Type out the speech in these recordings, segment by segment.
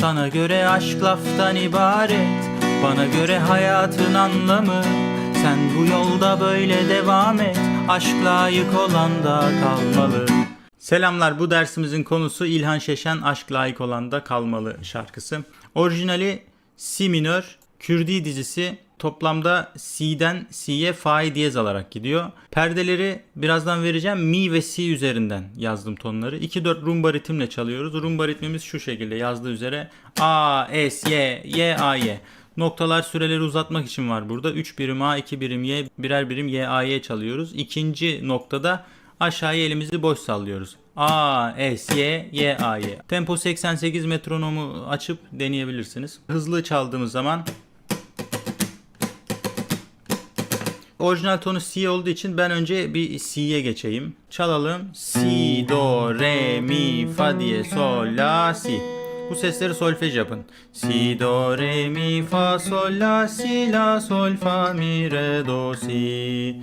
Sana göre aşk laftan ibaret Bana göre hayatın anlamı Sen bu yolda böyle devam et Aşk layık olan da kalmalı Selamlar bu dersimizin konusu İlhan Şeşen Aşk Layık Olan da Kalmalı şarkısı. Orijinali Si minör, Kürdi dizisi toplamda Si'den Si'ye Fa'yı diyez alarak gidiyor. Perdeleri birazdan vereceğim. Mi ve Si üzerinden yazdım tonları. 2-4 rumba ritimle çalıyoruz. Rumba ritmimiz şu şekilde yazdığı üzere A, S, Y, Y, A, Y. Noktalar süreleri uzatmak için var burada. 3 birim A, 2 birim Y, birer birim Y, A, Y çalıyoruz. İkinci noktada aşağıya elimizi boş sallıyoruz. A, S, Y, Y, A, Y. Tempo 88 metronomu açıp deneyebilirsiniz. Hızlı çaldığımız zaman Orijinal tonu C olduğu için ben önce bir C'ye geçeyim. Çalalım. Si, do, re, mi, fa diye, sol, la, si. Bu sesleri solfej yapın. Si, do, re, mi, fa, sol, la, si, la, sol, fa, mi, re, do, si.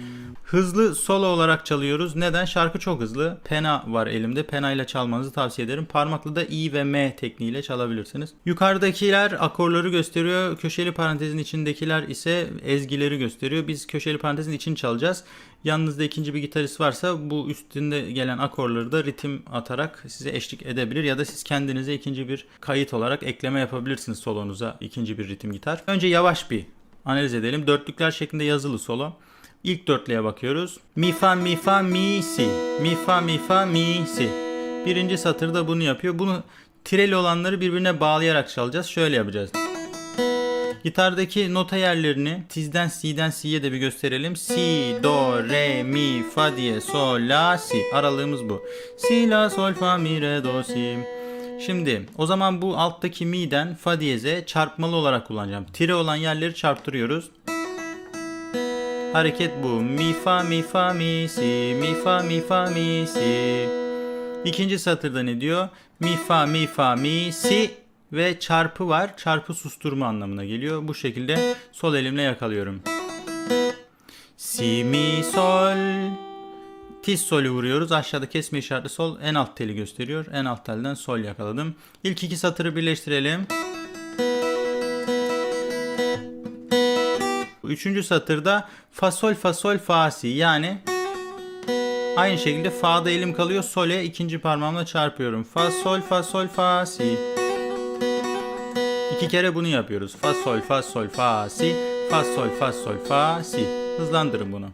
Hızlı solo olarak çalıyoruz. Neden? Şarkı çok hızlı. Pena var elimde. Pena ile çalmanızı tavsiye ederim. Parmakla da I ve M tekniğiyle çalabilirsiniz. Yukarıdakiler akorları gösteriyor. Köşeli parantezin içindekiler ise ezgileri gösteriyor. Biz köşeli parantezin için çalacağız. Yanınızda ikinci bir gitarist varsa bu üstünde gelen akorları da ritim atarak size eşlik edebilir ya da siz kendinize ikinci bir kayıt olarak ekleme yapabilirsiniz solonuza ikinci bir ritim gitar. Önce yavaş bir analiz edelim. Dörtlükler şeklinde yazılı solo. İlk dörtlüğe bakıyoruz. Mi fa mi fa mi si. Mi fa mi fa mi si. Birinci satırda bunu yapıyor. Bunu tireli olanları birbirine bağlayarak çalacağız. Şöyle yapacağız. Gitardaki nota yerlerini tizden si'den si'ye de bir gösterelim. Si, do, re, mi, fa diye, sol, la, si. Aralığımız bu. Si, la, sol, fa, mi, re, do, si. Şimdi o zaman bu alttaki mi'den fa diyeze çarpmalı olarak kullanacağım. Tire olan yerleri çarptırıyoruz. Hareket bu. Mi fa mi fa mi si mi fa mi fa mi si. İkinci satırda ne diyor? Mi fa mi fa mi si ve çarpı var. Çarpı susturma anlamına geliyor. Bu şekilde sol elimle yakalıyorum. Si mi sol. Tiz solü vuruyoruz. Aşağıda kesme işaretli sol en alt teli gösteriyor. En alt telden sol yakaladım. İlk iki satırı birleştirelim. Üçüncü satırda fa sol fa sol fa si yani aynı şekilde fa'da elim kalıyor sole ikinci parmağımla çarpıyorum. Fa sol fa sol fa si. İki kere bunu yapıyoruz. Fa sol fa sol fa si. Fa sol fa sol fa si. Hızlandırın bunu.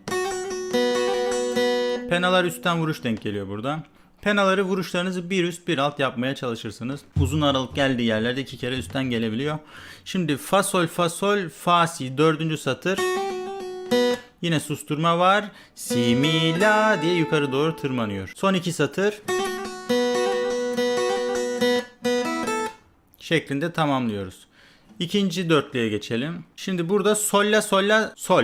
Penalar üstten vuruş denk geliyor burada. Penaları vuruşlarınızı bir üst bir alt yapmaya çalışırsınız. Uzun aralık geldiği yerlerde iki kere üstten gelebiliyor. Şimdi fa sol fa sol fa si dördüncü satır. Yine susturma var. Si mi la diye yukarı doğru tırmanıyor. Son iki satır. Şeklinde tamamlıyoruz. İkinci dörtlüğe geçelim. Şimdi burada sol la sol la sol.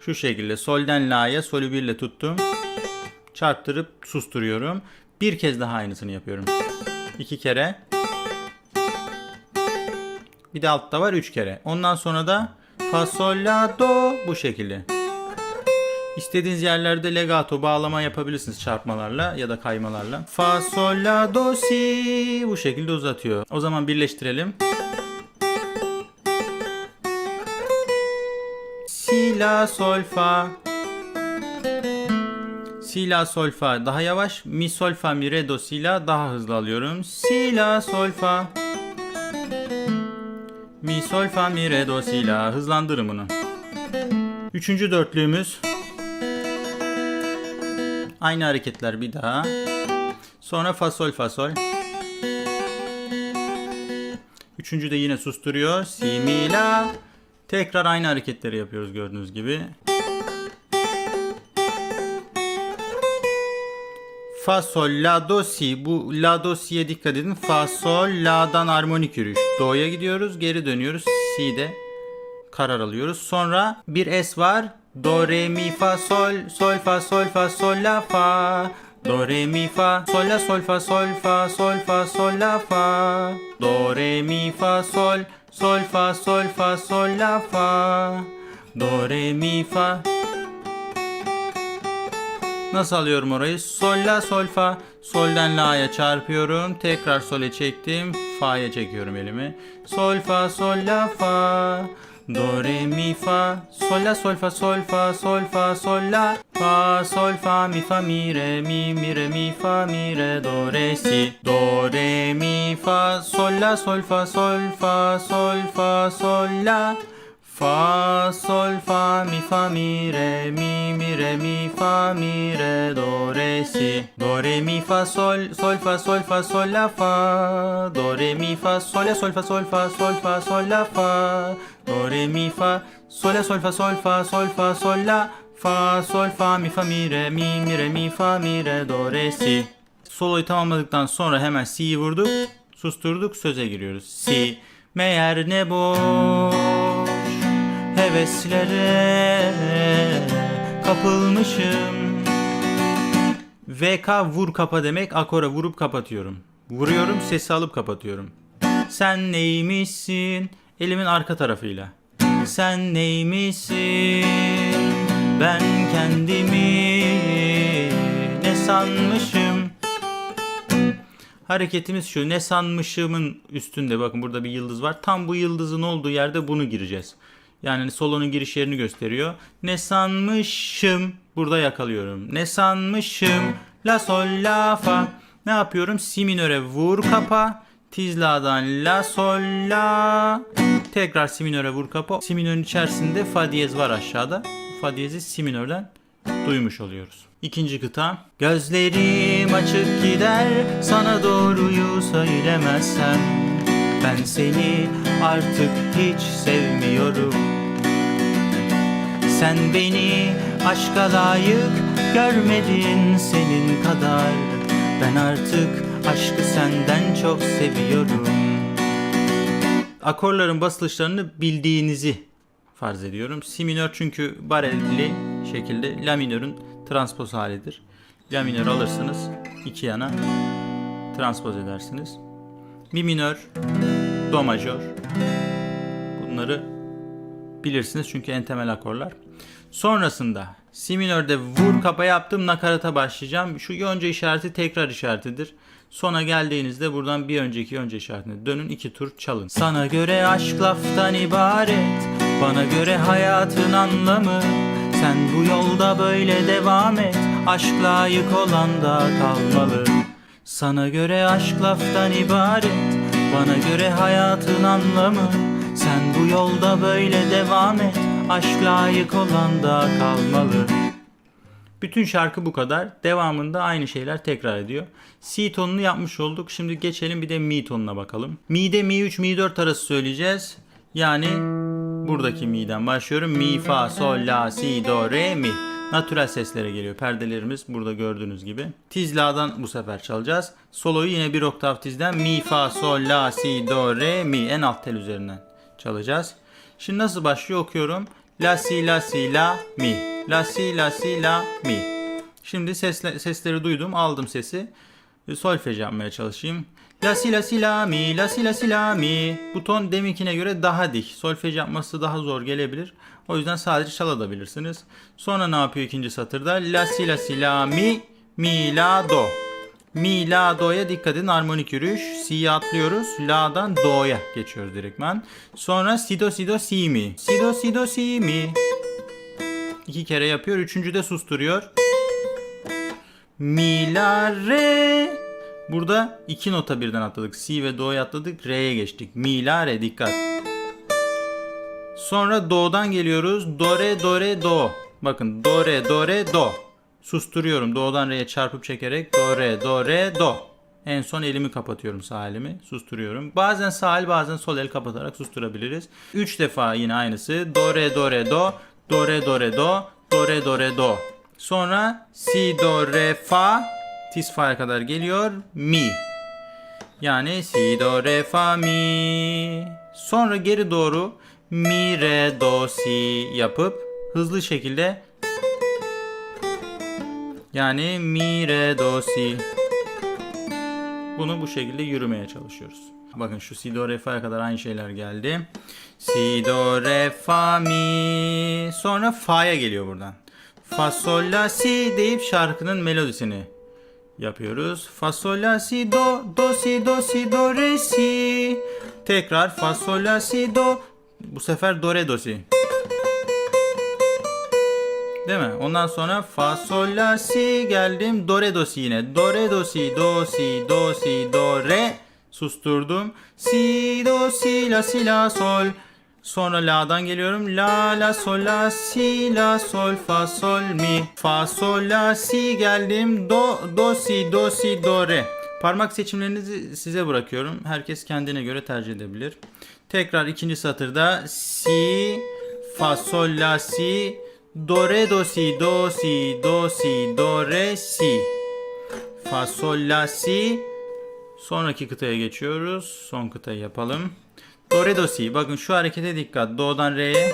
Şu şekilde solden la'ya solü birle tuttum çarptırıp susturuyorum. Bir kez daha aynısını yapıyorum. İki kere. Bir de altta var üç kere. Ondan sonra da fa sol la do bu şekilde. İstediğiniz yerlerde legato bağlama yapabilirsiniz çarpmalarla ya da kaymalarla. Fa sol la do si bu şekilde uzatıyor. O zaman birleştirelim. Si la sol fa Si la sol fa daha yavaş. Mi sol fa mi re do si la daha hızlı alıyorum. Si la sol fa. Mi sol fa mi re do si la hızlandırın bunu. Üçüncü dörtlüğümüz. Aynı hareketler bir daha. Sonra fa sol fa sol. Üçüncü de yine susturuyor. Si mi la. Tekrar aynı hareketleri yapıyoruz gördüğünüz gibi. Fa sol la do si bu la do si'ye dikkat edin. Fa sol la'dan armonik yürüyüş. Do'ya gidiyoruz, geri dönüyoruz. Si'de karar alıyoruz. Sonra bir S var. Do re mi fa sol sol fa sol fa sol la fa. Do re mi fa sol la sol fa sol fa sol fa sol la fa. Do re mi fa sol sol fa sol fa sol la fa. Do re mi fa Nasıl alıyorum orayı? Sol la sol fa Sol'den la'ya çarpıyorum. Tekrar sol'e çektim. Fa'ya çekiyorum elimi. Sol fa sol la fa. Do re mi fa. Sol la sol fa sol fa sol fa sol la. Fa sol fa mi fa mi re mi mi re mi fa mi re do re si. Do re mi fa sol la sol fa sol fa sol fa sol la. Fa sol fa mi fa mi re mi mi re mi fa mi re do re si do re mi fa sol sol fa sol fa sol la fa do re mi fa sol la sol fa sol fa sol fa sol la fa do re mi fa sol la sol fa sol fa sol fa sol la fa sol fa mi fa mi re mi mi re mi fa mi re do re si Soloyu tamamladıktan sonra hemen si'yi vurduk susturduk söze giriyoruz si meğer ne boş heveslere kapılmışım. VK vur kapa demek akora vurup kapatıyorum. Vuruyorum sesi alıp kapatıyorum. Sen neymişsin? Elimin arka tarafıyla. Sen neymişsin? Ben kendimi ne sanmışım? Hareketimiz şu. Ne sanmışımın üstünde. Bakın burada bir yıldız var. Tam bu yıldızın olduğu yerde bunu gireceğiz. Yani solonun giriş yerini gösteriyor. Ne sanmışım. Burada yakalıyorum. Ne sanmışım. La sol la fa. Ne yapıyorum? Si minöre vur kapa. Tizla'dan la sol la. Tekrar si minöre vur kapa. Si minörün içerisinde fa diyez var aşağıda. Fa diyezi si minörden duymuş oluyoruz. İkinci kıta. Gözlerim açık gider sana doğruyu söylemezsem ben seni artık hiç sevmiyorum. Sen beni aşka layık görmedin senin kadar. Ben artık aşkı senden çok seviyorum. Akorların basılışlarını bildiğinizi farz ediyorum. Si minör çünkü barelli şekilde la minörün transpoz halidir. La minör alırsınız iki yana transpoz edersiniz. Mi minör, do majör. Bunları bilirsiniz çünkü en temel akorlar. Sonrasında si minörde vur kapa yaptım nakarata başlayacağım. Şu önce işareti tekrar işaretidir. Sona geldiğinizde buradan bir önceki önce işaretine dönün iki tur çalın. Sana göre aşk laftan ibaret, bana göre hayatın anlamı. Sen bu yolda böyle devam et, aşk layık olan da kalmalı. Sana göre aşk laftan ibaret, bana göre hayatın anlamı. Sen bu yolda böyle devam et, aşk layık olan da kalmalı. Bütün şarkı bu kadar. Devamında aynı şeyler tekrar ediyor. Si tonunu yapmış olduk. Şimdi geçelim bir de mi tonuna bakalım. Mi'de mi 3 mi 4 arası söyleyeceğiz. Yani buradaki mi'den başlıyorum. Mi fa sol la si do re mi. Natürel seslere geliyor. Perdelerimiz burada gördüğünüz gibi. Tiz la'dan bu sefer çalacağız. Soloyu yine bir oktav tizden mi fa sol la si do re mi en alt tel üzerinden çalacağız. Şimdi nasıl başlıyor okuyorum. La si la si la mi. La si la si la mi. Şimdi sesle, sesleri duydum. Aldım sesi. E, Solfej yapmaya çalışayım. La si la si la mi. La si la si la mi. Bu ton deminkine göre daha dik. Solfej yapması daha zor gelebilir. O yüzden sadece çalabilirsiniz. Sonra ne yapıyor ikinci satırda? La si la si la mi. Mi la do. Mi, la, do'ya dikkat edin. Armonik yürüyüş. Si'yi atlıyoruz. La'dan do'ya geçiyoruz direktmen. Sonra si, do, si, do, si, mi. Si, do, si, do, si, mi. İki kere yapıyor. Üçüncü de susturuyor. Mi, la, re. Burada iki nota birden atladık. Si ve do'ya atladık. Re'ye geçtik. Mi, la, re. Dikkat. Sonra do'dan geliyoruz. Do, re, do, re, do. Bakın do, re, do, re, do. Susturuyorum. Do'dan re'ye çarpıp çekerek do, re, do, re, do. En son elimi kapatıyorum sağ elimi. Susturuyorum. Bazen sağ el bazen sol el kapatarak susturabiliriz. 3 defa yine aynısı. Do, re, do, re, do. Do, re, do, re, do. Do, re, do, re, do. Sonra si, do, re, fa. Tis fa'ya kadar geliyor. Mi. Yani si, do, re, fa, mi. Sonra geri doğru mi, re, do, si yapıp hızlı şekilde yani mi, re, do, si. Bunu bu şekilde yürümeye çalışıyoruz. Bakın şu si, do, re, fa'ya kadar aynı şeyler geldi. Si, do, re, fa, mi. Sonra fa'ya geliyor buradan. Fa, sol, la, si deyip şarkının melodisini yapıyoruz. Fa sol la si do do si do si do re si. Tekrar fa sol la si do. Bu sefer do re do si. Değil mi? Ondan sonra fa sol la si geldim do re do si yine. Do re do si do si do si do re susturdum. Si do si la si la sol. Sonra la'dan geliyorum. La la sol la si la sol fa sol mi. Fa sol la si geldim. Do do si do si do re. Parmak seçimlerinizi size bırakıyorum. Herkes kendine göre tercih edebilir. Tekrar ikinci satırda si fa sol la si do re do si do si do si do re si. Fa sol la si Sonraki kıtaya geçiyoruz. Son kıtayı yapalım. Do re do si. Bakın şu harekete dikkat. Do'dan re'ye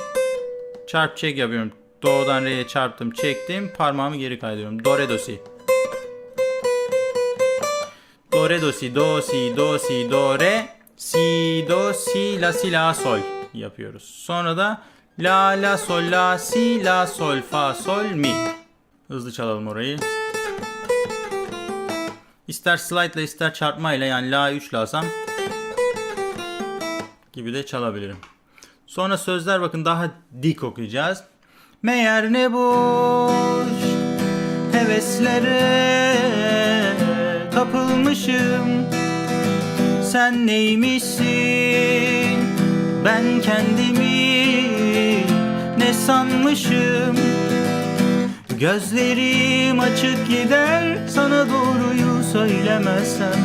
çarp çek yapıyorum. Do'dan re'ye çarptım, çektim. Parmağımı geri kaydırıyorum. Do re do si. Do re do si do si do si do re si do si la si la sol yapıyoruz. Sonra da la la sol la si la sol fa sol mi. Hızlı çalalım orayı. İster slide ile ister çarpma ile yani la 3 lasam gibi de çalabilirim. Sonra sözler bakın daha dik okuyacağız. Meğer ne boş heveslere kapılmışım. Sen neymişsin? Ben kendimi sanmışım? Gözlerim açık gider sana doğruyu söylemezsem.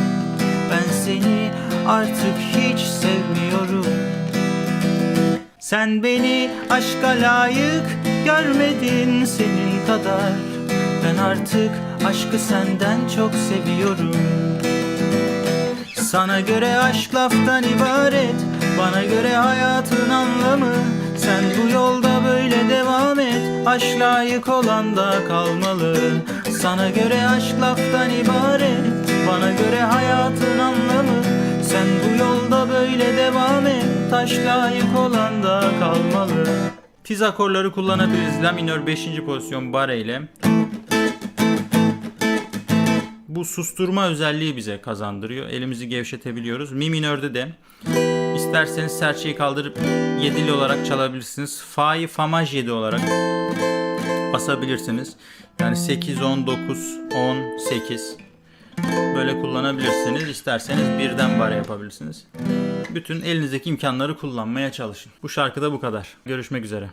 Ben seni artık hiç sevmiyorum. Sen beni aşka layık görmedin senin kadar. Ben artık aşkı senden çok seviyorum. Sana göre aşk laftan ibaret Bana göre hayatın anlamı. Sen bu yolda böyle devam et Aşk layık olan da kalmalı Sana göre aşk laftan ibaret Bana göre hayatın anlamı Sen bu yolda böyle devam et Aşk layık olan da kalmalı Tiz akorları kullanabiliriz. La minör 5. pozisyon bare ile. Bu susturma özelliği bize kazandırıyor. Elimizi gevşetebiliyoruz. Mi minörde de isterseniz serçeyi kaldırıp yedili olarak çalabilirsiniz. Fa'yı fa maj 7 olarak basabilirsiniz. Yani 8, 10, 9, 10, 8 böyle kullanabilirsiniz. İsterseniz birden bare yapabilirsiniz. Bütün elinizdeki imkanları kullanmaya çalışın. Bu şarkıda bu kadar. Görüşmek üzere.